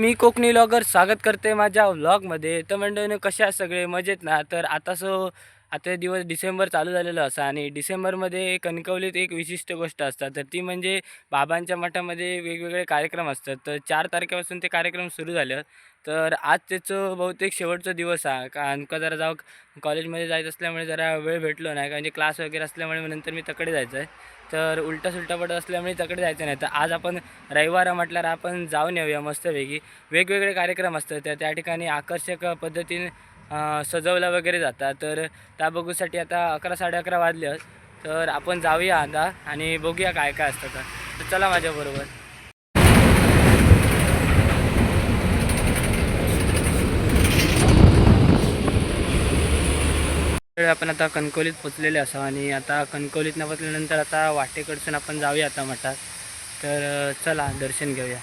मी Konkani logger स्वागत करते माझ्या व्लॉगमध्ये तर मंडळीने कशा सगळे? मजेत ना? तर आता सो आता दिवस डिसेंबर चालू झालेलं असा आणि डिसेंबरमध्ये कणकवलीत एक विशिष्ट गोष्ट असतात. तर ती म्हणजे बाबांच्या मठामध्ये वेगवेगळे कार्यक्रम असतात. तर चार तारखेपासून ते कार्यक्रम सुरू झाले. तर आज त्याचं बहुतेक शेवटचा दिवस आहे कारण का जरा जाऊ कॉलेजमध्ये जायचं असल्यामुळे जरा वेळ भेटलो नाही. म्हणजे क्लास वगैरे असल्यामुळे नंतर मी तकडे जायचं आहे तर उलटा सुलटा पडत असल्यामुळे तकडे जायचं नाही. तर आज आपण रविवार म्हटल्यावर आपण जाऊन येऊया मस्तपैकी. वेगवेगळे कार्यक्रम असतात. त्या त्या ठिकाणी आकर्षक पद्धतीने सजवला वगैरे जातात. तर त्या बघूसाठी आता अकरा साडे अकरा वाजले. आहेत. तर आपण जाऊया आता आणि बघूया काय काय असतं तर तर चला माझ्याबरोबर आपण आता कणकवलीत पोचलेले असावं आणि आता कणकवलीत न पोचल्यानंतर आता वाटेकडसून आपण जाऊया आता मठात. तर चला दर्शन घेऊया.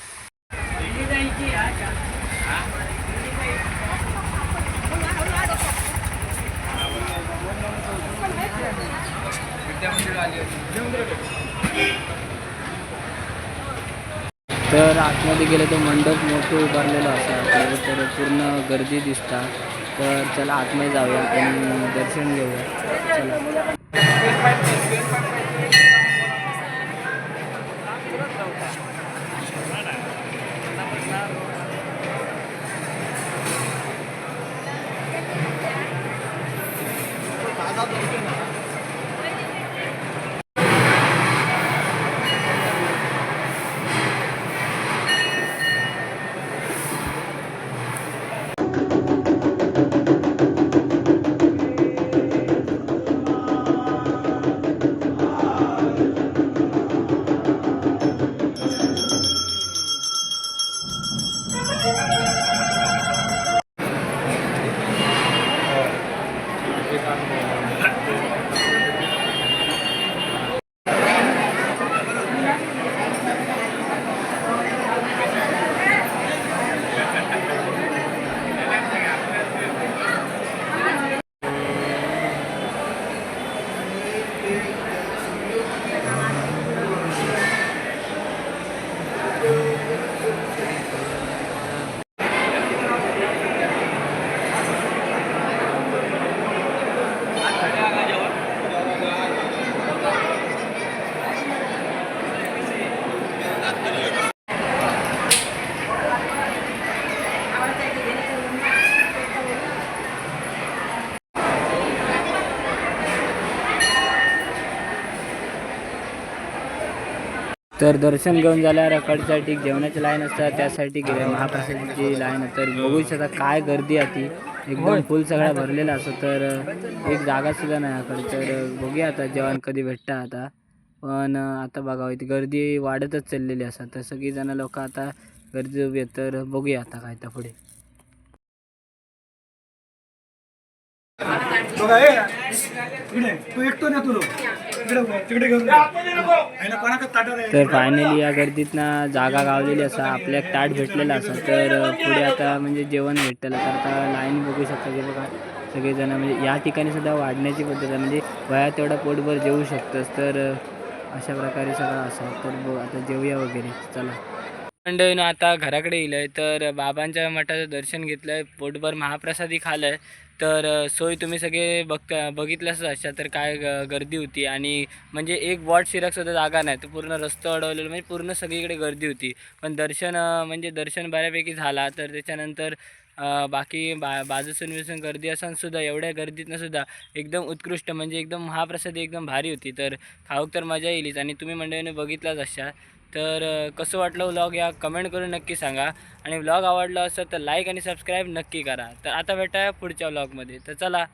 तर आतमध्ये गेलं तर मंडप मोठं उभारलेलं असं तर पूर्ण गर्दी दिसतात तर चला आतमध्ये जाऊया आणि दर्शन घेऊया. चला. तर दर्शन घेऊन झाल्यावर रकडसाठी जेवणाची लाईन असतात त्यासाठी गेले महाप्रसादाची लाईन तर बघू शकता काय गर्दी आहे ती. एकदम फुल सगळा भरलेला असतो तर एक जागा सुद्धा नाही अकड तर बघूया आता जेवण कधी भेटतं आता. पण आता बघावं इथे गर्दी वाढतच चाललेली असतात तर सगळीजणं लोक आता गर्दी उभी आहेत. तर बघूया आता काय तर पुढे. इकडे तू एकटो ना तुलो. इकडे तिकडे घेऊन कोणाकडे तर फायनली या गर्दीतनं जागा गावलेली असा आपल्या ताट भेटलेला असा. तर पुढे आता म्हणजे जेवण भेटलेलं तर आता लाईन बघू शकता की बघा सगळेजण म्हणजे या ठिकाणी सुद्धा वाढण्याची पद्धत आहे. म्हणजे वया तेवढा पोटभर जेवू शकतस तर अशा प्रकारे सगळं असं. तर बघ आता जेवूया वगैरे. चला. मंडळीनं आता घराकडे येईल आहे. तर बाबांच्या मठाचं दर्शन घेतलं आहे पोटभर महाप्रसादी खालं आहे तर सोय तुम्ही सगळे बघता बघितलंच अशा तर काय गर्दी होती. आणि म्हणजे एक वॉट शिराक सुद्धा जागा नाही. तर पूर्ण रस्ता अडवलेलं म्हणजे पूर्ण सगळीकडे गर्दी होती. पण दर्शन म्हणजे दर्शन बऱ्यापैकी झाला. तर त्याच्यानंतर बाकी बा बाजूसून बिजून गर्दी असूनसुद्धा एवढ्या गर्दीतनंसुद्धा एकदम उत्कृष्ट म्हणजे एकदम महाप्रसादी एकदम भारी होती. तर खाऊक तर मजा येईलच. आणि तुम्ही मंडळीने बघितलाच अशा तर कसं वाटलं व्लॉग या कमेंट करून नक्की सांगा. आणि व्लॉग आवडला असं तर लाईक आणि सबस्क्राईब नक्की करा. तर आता भेटा पुढच्या व्लॉगमध्ये. तर चला.